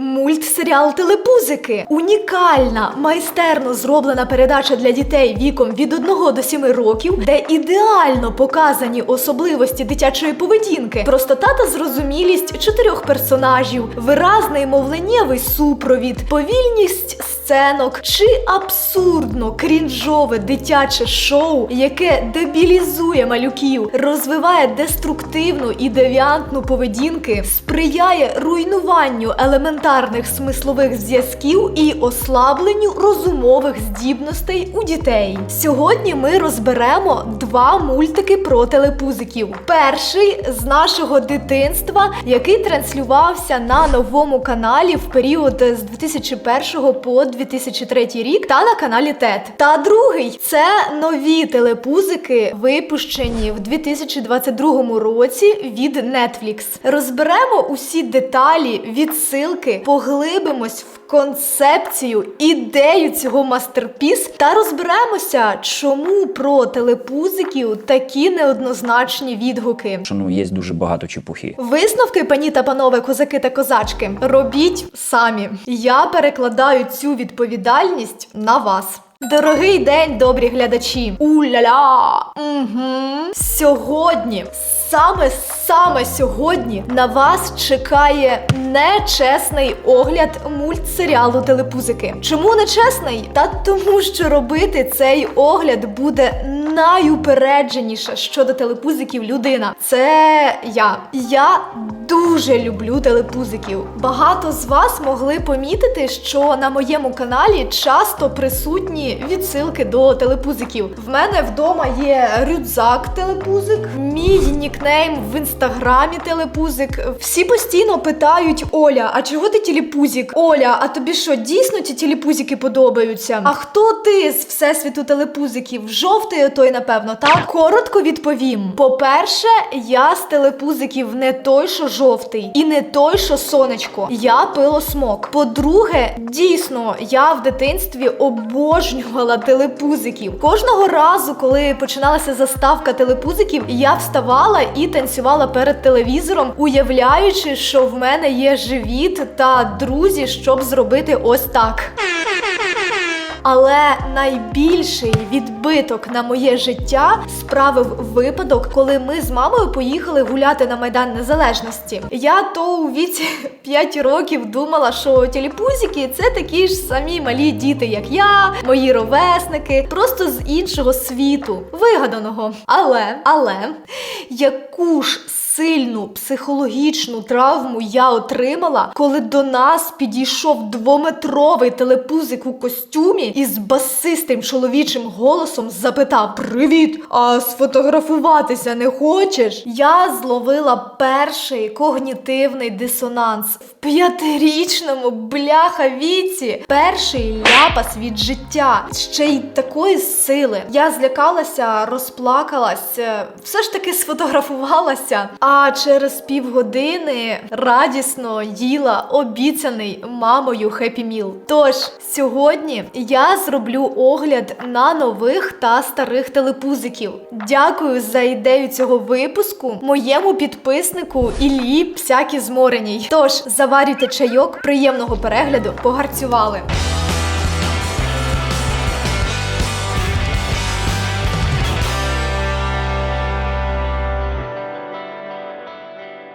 Мультсеріал Телепузики унікальна, майстерно зроблена передача для дітей віком від 1 до 7 років, де ідеально показані особливості дитячої поведінки, простота та зрозумілість чотирьох персонажів, виразний мовленнєвий супровід, повільність сценок чи абсурдно крінжове дитяче шоу, яке дебілізує малюків, розвиває деструктивну і девіантну поведінки, сприяє руйнуванню елементарних смислових зв'язків і ослабленню розумових здібностей у дітей. Сьогодні ми розберемо два мультики про телепузиків. Перший з нашого дитинства, який транслювався на новому каналі в період з 2001 по 2003 рік та на каналі ТЕТ. Та другий це нові телепузики, випущені в 2022 році від Netflix. Розберемо усі деталі, відсилки, поглибимось в концепцію, ідею цього мастерпіс та розберемося, чому про телепузиків такі неоднозначні відгуки. що ну є дуже багато чепухи. Висновки, пані та панове, козаки та козачки, робіть самі. Я перекладаю цю відповідальність на вас. Дорогий день, добрі глядачі! У-ля-ля! Угу. Сьогодні, саме саме сьогодні, на вас чекає нечесний огляд мультсеріалу Телепузики. Чому нечесний? Та тому, що робити цей огляд буде найупередженіша щодо телепузиків людина. Це я. Я дуже люблю телепузиків. Багато з вас могли помітити, що на моєму каналі часто присутні відсилки до телепузиків. В мене вдома є рюкзак телепузик, мій нікнейм в інстаграмі телепузик. Всі постійно питають: Оля, а чого ти телепузик? Оля, а тобі що, дійсно ті телепузики подобаються? А хто ти з всесвіту телепузиків? Жовтий той, напевно, так? Коротко відповім: по-перше, я з телепузиків не той, що жовтий, і не той, що сонечко. Я пилосмок. По-друге, дійсно, я в дитинстві обожнювала телепузиків. Кожного разу, коли починалася заставка телепузиків, я вставала і танцювала перед телевізором, уявляючи, що в мене є живіт та друзі, щоб зробити ось так. Але найбільший відбиток на моє життя справив випадок, коли ми з мамою поїхали гуляти на Майдан Незалежності. Я то у віці 5 років думала, що телепузики це такі ж самі малі діти, як я, мої ровесники, просто з іншого світу, вигаданого. Але, але яку ж сильну психологічну травму я отримала, коли до нас підійшов двометровий телепузик у костюмі і з басистим чоловічим голосом запитав: Привіт! А сфотографуватися не хочеш? Я зловила перший когнітивний дисонанс в п'ятирічному бляха віці. Перший ляпас від життя, ще й такої сили. Я злякалася, розплакалась, е, все ж таки сфотографувалася. А через півгодини радісно їла обіцяний мамою хеппі міл. Тож сьогодні я зроблю огляд на нових та старих телепузиків. Дякую за ідею цього випуску моєму підписнику Іллі Псякі Змореній. Тож заварюйте чайок, приємного перегляду, погарцювали.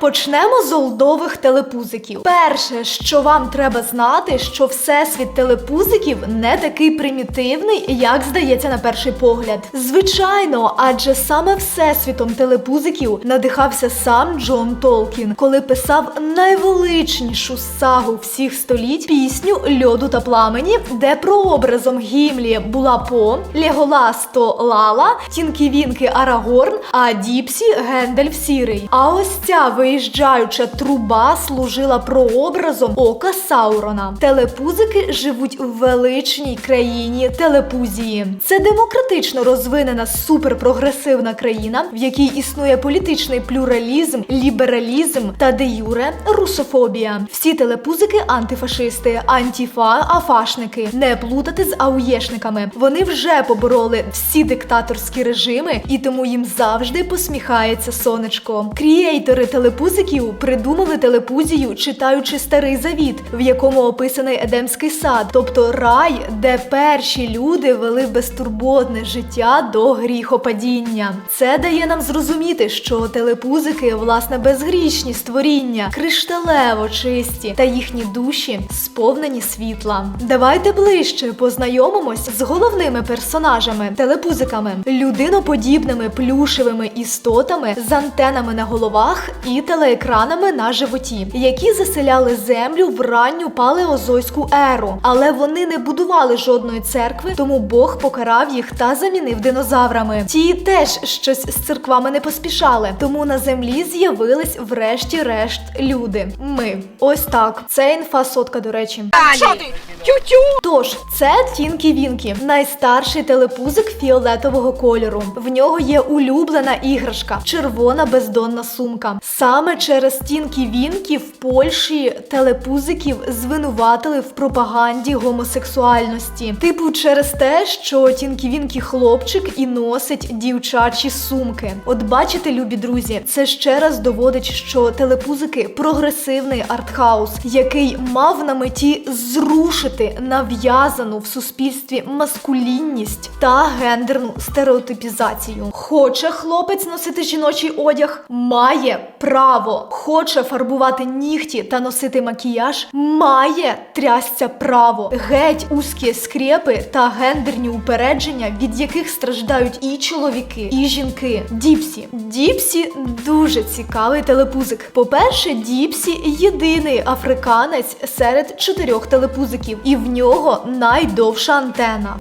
Почнемо з олдових телепузиків. Перше, що вам треба знати, що всесвіт телепузиків не такий примітивний, як здається на перший погляд. Звичайно, адже саме всесвітом телепузиків надихався сам Джон Толкін, коли писав найвеличнішу сагу всіх століть пісню льоду та пламені, де прообразом Гімлі була По, Леголас то Лала, Тінкі Вінки Арагорн, а Діпсі Гендальф Сірий. А ось ця виїжджаюча труба служила прообразом ока Саурона. Телепузики живуть у величній країні Телепузії. Це демократично розвинена суперпрогресивна країна, в якій існує політичний плюралізм, лібералізм та де юре русофобія. Всі телепузики антифашисти, антіфа, афашники. Не плутати з ауєшниками. Вони вже побороли всі диктаторські режими, і тому їм завжди посміхається сонечко. Крієйтори телепузиків телепузиків придумали телепузію, читаючи старий завіт, в якому описаний Едемський сад, тобто рай, де перші люди вели безтурботне життя до гріхопадіння. Це дає нам зрозуміти, що телепузики власне безгрішні створіння, кришталево чисті, та їхні душі сповнені світла. Давайте ближче познайомимось з головними персонажами телепузиками, людиноподібними плюшевими істотами з антенами на головах і телеекранами на животі, які заселяли землю в ранню палеозойську еру. Але вони не будували жодної церкви, тому Бог покарав їх та замінив динозаврами. Ті теж щось з церквами не поспішали, тому на землі з'явились врешті-решт люди. Ми ось так. Це інфа сотка, до речі. Що ти? Тю-тю! Тож, це Тінкі Вінкі, найстарший телепузик фіолетового кольору. В нього є улюблена іграшка червона бездонна сумка. Саме через Вінкі в Польщі телепузиків звинуватили в пропаганді гомосексуальності. Типу, через те, що Тінкі Вінкі хлопчик і носить дівчачі сумки. От бачите, любі друзі, це ще раз доводить, що телепузики прогресивний артхаус, який мав на меті зрушити нав'язану в суспільстві маскулінність та гендерну стереотипізацію. Хоче хлопець носити жіночий одяг, має право. Хоче фарбувати нігті та носити макіяж, має трясця право. Геть узкі скрепи та гендерні упередження, від яких страждають і чоловіки, і жінки. Діпсі. Діпсі дуже цікавий телепузик. По-перше, Діпсі єдиний африканець серед чотирьох телепузиків, і в нього найдовша антена.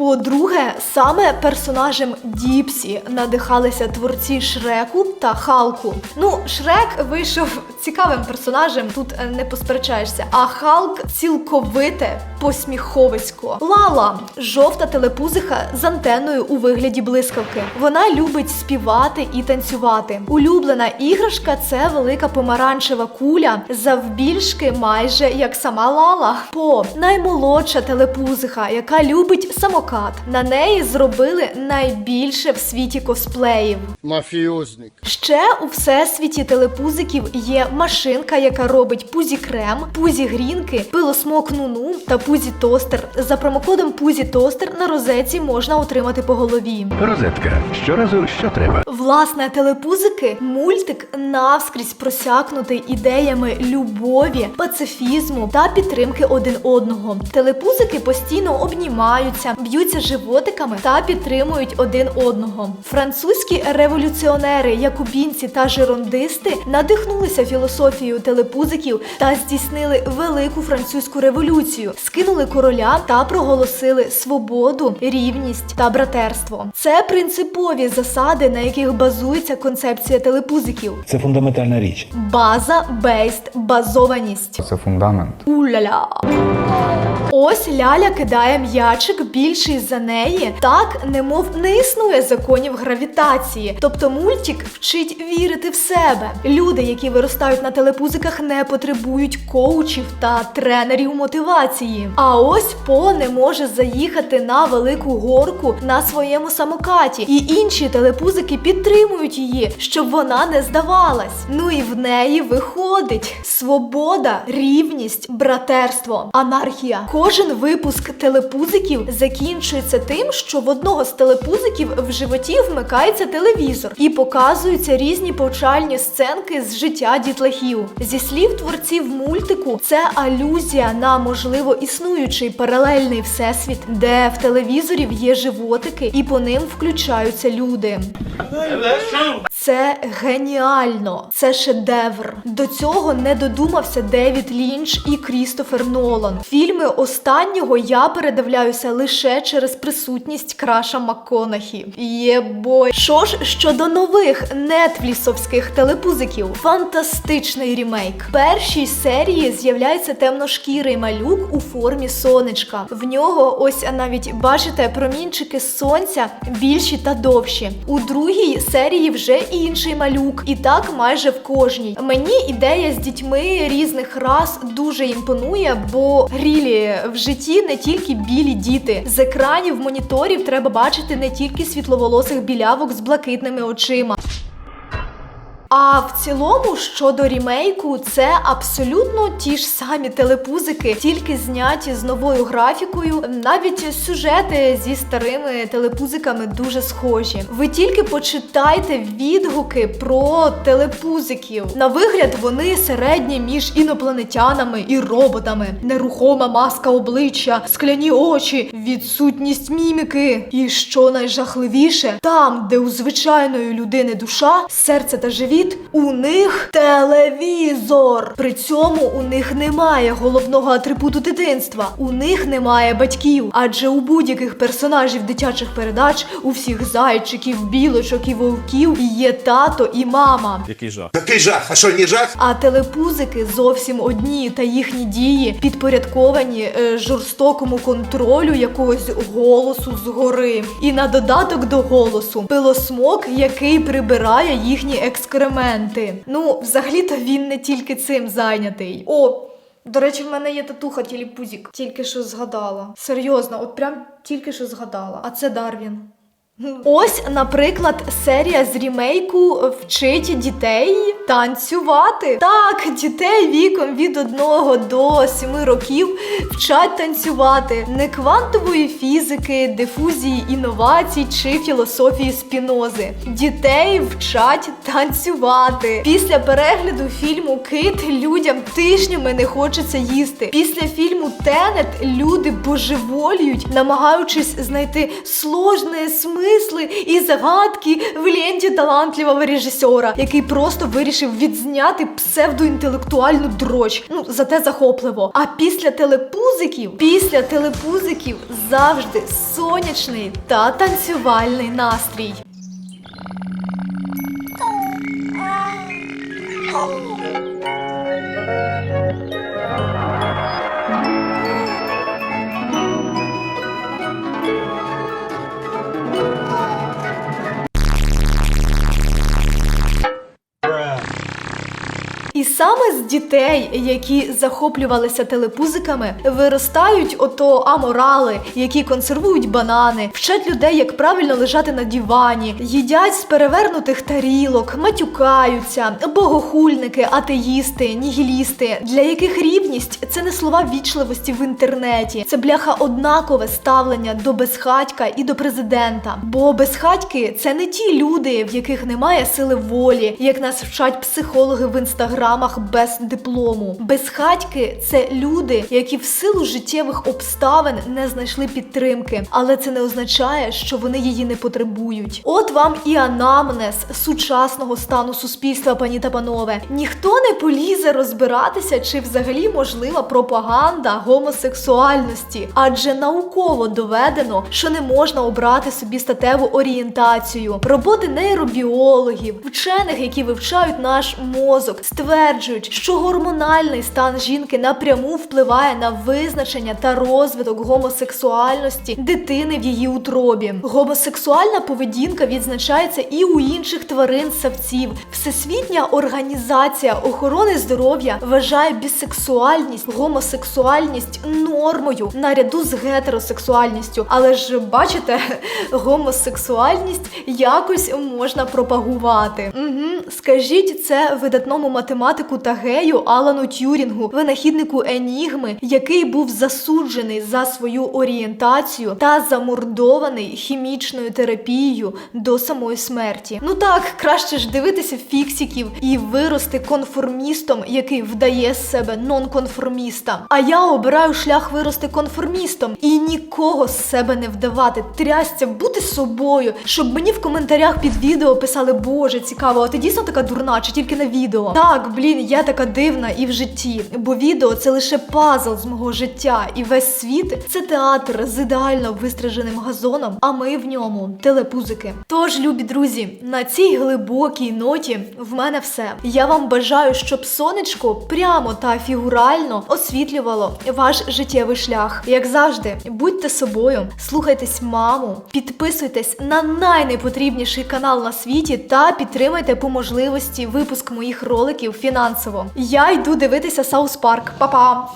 По-друге, саме персонажем Діпсі надихалися творці Шреку та Халку. Ну, Шрек вийшов цікавим персонажем, тут е, не посперечаєшся. А Халк цілковите посміховисько. Лала жовта телепузиха з антеною у вигляді блискавки. Вона любить співати і танцювати. Улюблена іграшка це велика помаранчева куля, завбільшки майже як сама Лала. По наймолодша телепузиха, яка любить самокат. На неї зробили найбільше в світі косплеїв. Мафіозник. Ще у всесвіті телепузиків є машинка, яка робить пузі крем, пузі грінки, пилосмок нуну та пузі тостер. За промокодом пузі тостер на розетці можна отримати по голові. Розетка. Щоразу що треба. Власне, телепузики мультик навскрізь просякнутий ідеями любові, пацифізму та підтримки один одного. Телепузики постійно обнімаються, б'ються животиками та підтримують один одного. Французькі революціонери, якубінці та жерондисти надихнулися філософією телепузиків та здійснили велику французьку революцію, скинули короля та проголосили свободу, рівність та братерство. Це принципові засади, на яких базується концепція телепузиків. Це фундаментальна річ. База бейст базованість. Це фундамент. Уляля. Ось Ляля кидає м'ячик більший за неї, так немов не існує законів гравітації. Тобто мультик вчить вірити в себе. Люди, які виростають на телепузиках, не потребують коучів та тренерів мотивації. А ось По не може заїхати на велику горку на своєму самокаті, і інші телепузики підтримують її, щоб вона не здавалась. Ну і в неї виходить свобода, рівність, братерство, анархія. Кожен випуск телепузиків закінчується тим, що в одного з телепузиків в животі вмикається телевізор і показуються різні повчальні сценки з життя дітлахів. Зі слів творців мультику, це алюзія на можливо існуючий паралельний всесвіт, де в телевізорів є животики і по ним включаються люди. Це геніально, це шедевр. До цього не додумався Девід Лінч і Крістофер Нолан. Фільми останнього я передивляюся лише через присутність краша МакКонахі. Єбой. Що ж щодо нових нетфлісовських телепузиків? Фантастичний рімейк. В першій серії з'являється темношкірий малюк у формі сонечка. В нього ось навіть бачите промінчики сонця більші та довші. У другій серії вже інший малюк. І так майже в кожній. Мені ідея з дітьми різних рас дуже імпонує, бо грілі в житті не тільки білі діти. З екранів моніторів треба бачити не тільки світловолосих білявок з блакитними очима. А в цілому щодо рімейку, це абсолютно ті ж самі телепузики, тільки зняті з новою графікою. Навіть сюжети зі старими телепузиками дуже схожі. Ви тільки почитайте відгуки про телепузиків. На вигляд вони середні між інопланетянами і роботами. Нерухома маска обличчя, скляні очі, відсутність міміки. І що найжахливіше, там, де у звичайної людини душа, серце та живіт, у них телевізор. При цьому у них немає головного атрибуту дитинства. У них немає батьків. Адже у будь-яких персонажів дитячих передач, у всіх зайчиків, білочок і вовків є тато і мама. Який жах. Такий жах, а що не жах? А телепузики зовсім одні, та їхні дії підпорядковані е, жорстокому контролю якогось голосу згори. І на додаток до голосу пилосмок, який прибирає їхні екскременти. Ну, взагалі-то він не тільки цим зайнятий. О, до речі, в мене є татуха тіліпузік. Тільки що згадала. Серйозно, от прям тільки що згадала. А це Дарвін. Ось, наприклад, серія з рімейку вчить дітей танцювати. Так, дітей віком від 1 до 7 років вчать танцювати не квантової фізики, дифузії інновацій чи філософії спінози. Дітей вчать танцювати. Після перегляду фільму Кит людям тижнями не хочеться їсти. Після фільму Тенет люди божеволіють, намагаючись знайти сложні смисли і загадки в ленті талантливого режисера, який просто вирішив відзняти псевдоінтелектуальну дроч. Ну, зате захопливо. А після телепузиків, після телепузиків завжди сонячний та танцювальний настрій. І саме з дітей, які захоплювалися телепузиками, виростають ото аморали, які консервують банани, вчать людей, як правильно лежати на дивані, їдять з перевернутих тарілок, матюкаються, богохульники, атеїсти, нігілісти, для яких рівність це не слова вічливості в інтернеті, це бляха однакове ставлення до безхатька і до президента. Бо безхатьки це не ті люди, в яких немає сили волі, як нас вчать психологи в інстаграмах без диплому. Безхатьки це люди, які в силу життєвих обставин не знайшли підтримки, але це не означає, що вони її не потребують. От вам і анамнез сучасного стану суспільства, пані та панове. Ніхто не полізе розбиратися, чи взагалі можлива пропаганда гомосексуальності, адже науково доведено, що не можна обрати собі статеву орієнтацію. Роботи нейробіологів, вчених, які вивчають наш мозок, стверджують, що гормональний стан жінки напряму впливає на визначення та розвиток гомосексуальності дитини в її утробі. Гомосексуальна поведінка відзначається і у інших тварин савців. Всесвітня організація охорони здоров'я вважає бісексуальність, гомосексуальність нормою наряду з гетеросексуальністю. Але ж бачите, гомосексуальність якось можна пропагувати. Угу. Скажіть це видатному математику та гею Алану Тюрінгу, винахіднику Енігми, який був засуджений за свою орієнтацію та замордований хімічною терапією до самої смерті. Ну так, краще ж дивитися фіксиків і вирости конформістом, який вдає з себе нонконформіста. А я обираю шлях вирости конформістом і нікого з себе не вдавати, трясця, бути собою, щоб мені в коментарях під відео писали, боже, цікаво, а ти дійсно така дурна, чи тільки на відео? Так, Блін, я така дивна і в житті, бо відео це лише пазл з мого життя, і весь світ це театр з ідеально вистриженим газоном, а ми в ньому телепузики. Тож, любі друзі, на цій глибокій ноті в мене все. Я вам бажаю, щоб сонечко прямо та фігурально освітлювало ваш життєвий шлях. Як завжди, будьте собою, слухайтесь маму, підписуйтесь на найнепотрібніший канал на світі та підтримайте по можливості випуск моїх роликів фінансово. Я йду дивитися Саус Парк. Па-па!